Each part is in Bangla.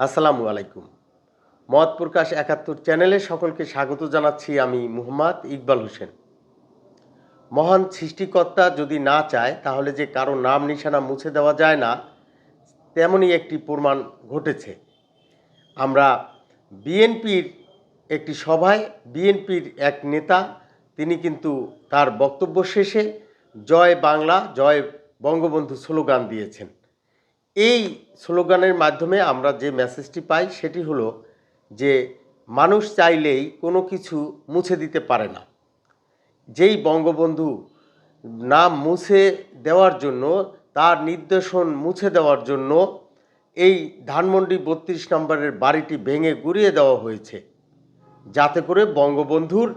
আসসালামু আলাইকুম। মত প্রকাশ একাত্তর চ্যানেলে সকলকে স্বাগত জানাচ্ছি আমি মুহাম্মদ ইকবাল হোসেন। মহান সৃষ্টিকর্তা যদি না চায়, তাহলে যে কারও নাম নিশানা মুছে দেওয়া যায় না, তেমনই একটি প্রমাণ ঘটেছে। আমরা বিএনপির একটি সভায়, বিএনপির এক নেতা, তিনি কিন্তু তার বক্তব্য শেষে জয় বাংলা, জয় বঙ্গবন্ধু স্লোগান দিয়েছেন। এই স্লোগানের মাধ্যমে আমরা যে মেসেজটি পাই সেটি হলো যে মানুষ চাইলেই কোনো কিছু মুছে দিতে পারে না। যেই বঙ্গবন্ধু নাম মুছে দেওয়ার জন্য, তার নির্দেশন মুছে দেওয়ার জন্য এই ধানমন্ডি বত্রিশ নম্বরের বাড়িটি ভেঙে গুড়িয়ে দেওয়া হয়েছে। যাতে করে বঙ্গবন্ধুর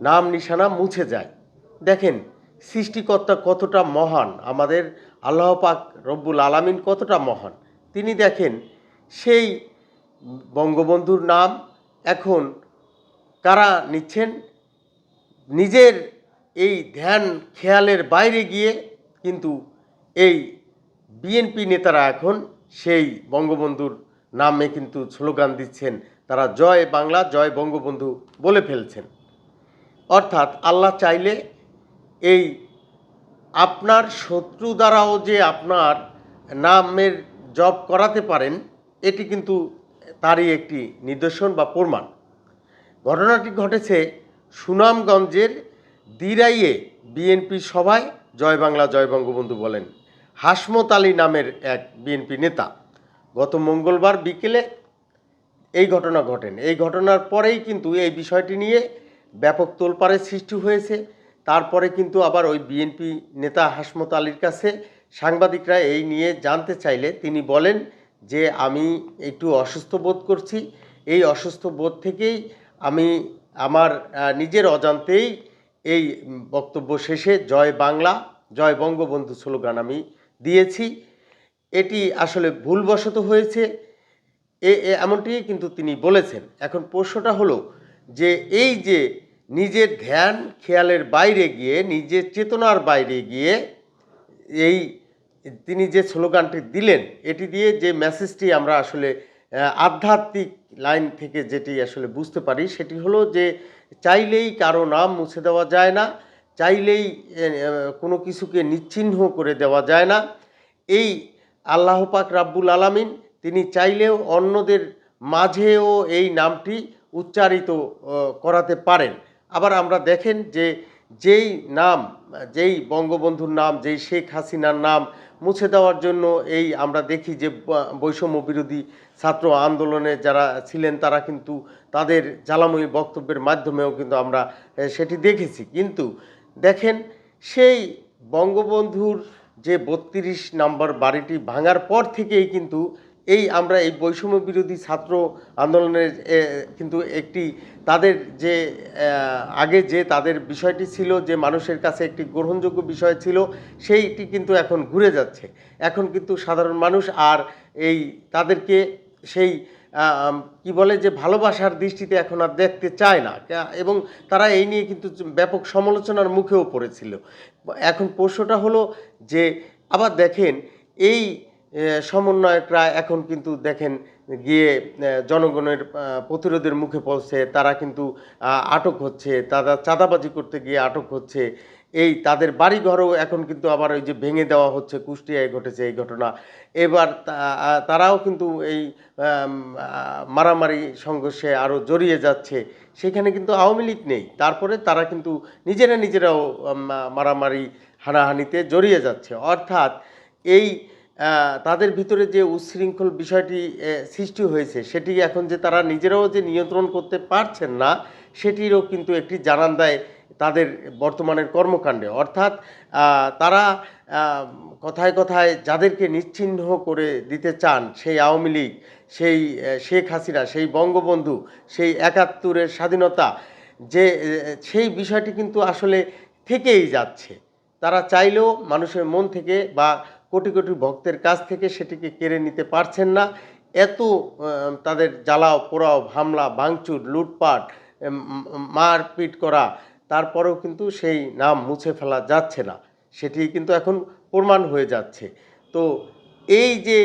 নাম নিশানা মুছে যায়। দেখেন সৃষ্টিকর্তা কতটা মহান? আমাদের আল্লাহ পাক রব্বুল আলামিন কতটা মহান? তিনি দেখেন, সেই বঙ্গবন্ধুর নাম এখন কারা নিচ্ছেন? নিজের এই ধ্যান খেয়ালের বাইরে গিয়ে কিন্তু এই বিএনপি নেতারা এখন সেই বঙ্গবন্ধুর নামে কিন্তু স্লোগান দিচ্ছেন। তারা জয় বাংলা, জয় বঙ্গবন্ধু বলে ফেলছেন। অর্থাৎ আল্লাহ চাইলে এই আপনার শত্রু দ্বারাও যে আপনার নামের জব করাতে পারেন, এটি কিন্তু তারই একটি নিদর্শন বা প্রমাণ। ঘটনাটি ঘটেছে সুনামগঞ্জের দিরাইয়ে বিএনপি সভায়, জয় বাংলা, জয় বঙ্গবন্ধু বলেন। হাসমত আলী নামের এক বিএনপি নেতা। গত মঙ্গলবার বিকেলে এই ঘটনা ঘটেন। এই ঘটনার পরেই কিন্তু এই বিষয়টি নিয়ে ব্যাপক তোলপাড়ের সৃষ্টি হয়েছে। তারপরে কিন্তু আবার ওই বিএনপি নেতা হাসমত আলীর কাছে সাংবাদিকরা এই নিয়ে জানতে চাইলে তিনি বলেন যে, আমি একটু অসুস্থ বোধ করছি। এই অসুস্থ বোধ থেকেই আমি আমার নিজের অজান্তেই এই বক্তব্য শেষে জয় বাংলা, জয় বঙ্গবন্ধু স্লোগান আমি দিয়েছি। এটি আসলে ভুলবশত হয়েছে। এ এমনটি কিন্তু তিনি বলেছেন। এখন প্রশ্নটা হলো যে, এই যে নিজের ধ্যান খেয়ালের বাইরে গিয়ে, নিজের চেতনার বাইরে গিয়ে এই তিনি যে স্লোগানটি দিলেন, এটি দিয়ে যে মেসেজটি আমরা আসলে আধ্যাত্মিক লাইন থেকে যেটি আসলে বুঝতে পারি, সেটি হলো যে চাইলেই কারও নাম মুছে দেওয়া যায় না, চাইলেই কোনো কিছুকে নিচ্চিহ্ন করে দেওয়া যায় না। এই আল্লাহ পাক রাব্বুল আলামিন তিনি চাইলেও অন্যদের মাঝেও এই নামটি উচ্চারিত করাতে পারেন। আবার আমরা দেখেন যে যেই নাম, যেই বঙ্গবন্ধুর নাম, যেই শেখ হাসিনার নাম মুছে দেওয়ার জন্য এই আমরা দেখি যে বৈষম্য বিরোধী ছাত্র আন্দোলনে যারা ছিলেন তারা কিন্তু তাদের জ্বালাময়ী বক্তব্যের মাধ্যমেও কিন্তু আমরা সেটি দেখেছি। কিন্তু দেখেন সেই বঙ্গবন্ধুর যে বত্রিশ নম্বর বাড়িটি ভাঙার পর থেকেই কিন্তু এই আমরা এই বৈষম্য বিরোধী ছাত্র আন্দোলনের কিন্তু একটি তাদের যে আগে যে তাদের বিষয়টি ছিল, যে মানুষের কাছে একটি গ্রহণযোগ্য বিষয় ছিল, সেইটি কিন্তু এখন ঘুরে যাচ্ছে। এখন কিন্তু সাধারণ মানুষ আর এই তাদেরকে সেই কি বলে যে ভালোবাসার দৃষ্টিতে এখন আর দেখতে চায় না। এবং তারা এই নিয়ে কিন্তু ব্যাপক সমালোচনার মুখেও পড়েছিল। এখন প্রশ্নটা হলো যে, আবার দেখেন, এই সমন্বয়করা এখন কিন্তু দেখেন গিয়ে জনগণের প্রতিরোধের মুখে পড়ছে, তারা কিন্তু আটক হচ্ছে, তারা চাঁদাবাজি করতে গিয়ে আটক হচ্ছে। এই তাদের বাড়িঘরও এখন কিন্তু আবার ওই যে ভেঙে দেওয়া হচ্ছে, কুষ্টিয়ায় ঘটেছে এই ঘটনা। এবার তারাও কিন্তু এই মারামারি সংঘর্ষে আরও জড়িয়ে যাচ্ছে। সেখানে কিন্তু আওয়ামী লীগ নেই। তারপরে তারা কিন্তু নিজেরা নিজেরাও মারামারি, হানাহানিতে জড়িয়ে যাচ্ছে। অর্থাৎ এই তাদের ভিতরে যে উচ্ছৃঙ্খল বিষয়টি সৃষ্টি হয়েছে, সেটি এখন যে তারা নিজেরাও যে নিয়ন্ত্রণ করতে পারছেন না, সেটিরও কিন্তু একটি জানান দেয় তাদের বর্তমানের কর্মকাণ্ডে। অর্থাৎ তারা কথায় কথায় যাদেরকে নিশ্চিহ্ন করে দিতে চান, সেই আওয়ামী লীগ, সেই শেখ হাসিনা, সেই বঙ্গবন্ধু, সেই একাত্তরের স্বাধীনতা, যে সেই বিষয়টি কিন্তু আসলে থেকেই যাচ্ছে। তারা চাইলেও মানুষের মন থেকে বা কোটি কোটি ভক্তের কাছ থেকে সেটিকে কেড়ে নিতে পারছেন না। এত তাদের জ্বালাও, পোড়াও, হামলা, ভাঙচুর, লুটপাট মারপিট করা, তারপরেও কিন্তু সেই নাম মুছে ফেলা যাচ্ছে না। সেটি কিন্তু এখন প্রমাণ হয়ে যাচ্ছে। তো এই যে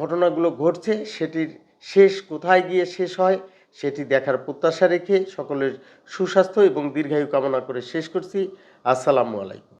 ঘটনাগুলো ঘটছে, সেটির শেষ কোথায় গিয়ে শেষ হয়, সেটি দেখার প্রত্যাশা রেখে সকলের সুস্বাস্থ্য এবং দীর্ঘায়ু কামনা করে শেষ করছি। আসসালামু আলাইকুম।